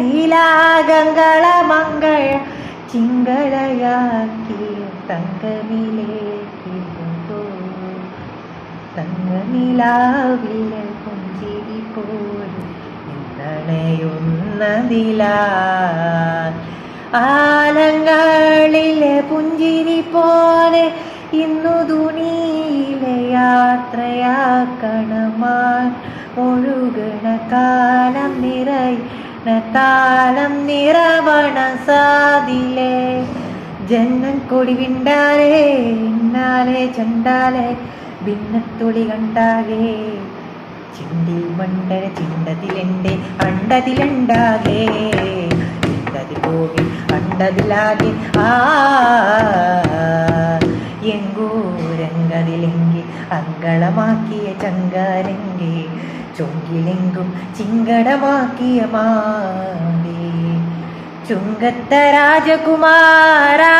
നീലാഗങ്കള മംഗള ചിങ്കളയാക്കിയ തങ്കമിലേക്ക് തങ്കനിലാവിലെ പുഞ്ചിരി പോലും ഇന്നണയുന്നതില ആലങ്ങളിലെ പുഞ്ചിരി പോലെ ഇന്നു തുണിയിലെ യാത്രയാക്കണമാൻ. ഒഴുകണ കാലം നിറയുന്ന താലം നിറവണ സാതിലേ ജന്മം കൊടി വിണ്ടാലേ ഇന്നാലെ ചണ്ടാലെ ഭിന്നത്തുളി കണ്ടാകെ ചിണ്ടിൽ മണ്ടര ചിണ്ടതിലെന്റെ അണ്ടതിലുണ്ടാകെ. ചിണ്ടതിൽ പോകെ അണ്ടതിലാകെ ആ എങ്കൂരങ്കതിലെങ്കി അങ്കളമാക്കിയ ചങ്കാരങ്കെ ചുങ്കിലെങ്കും ചിങ്കടമാക്കിയ മാതേ ചുങ്കത്ത രാജകുമാരാ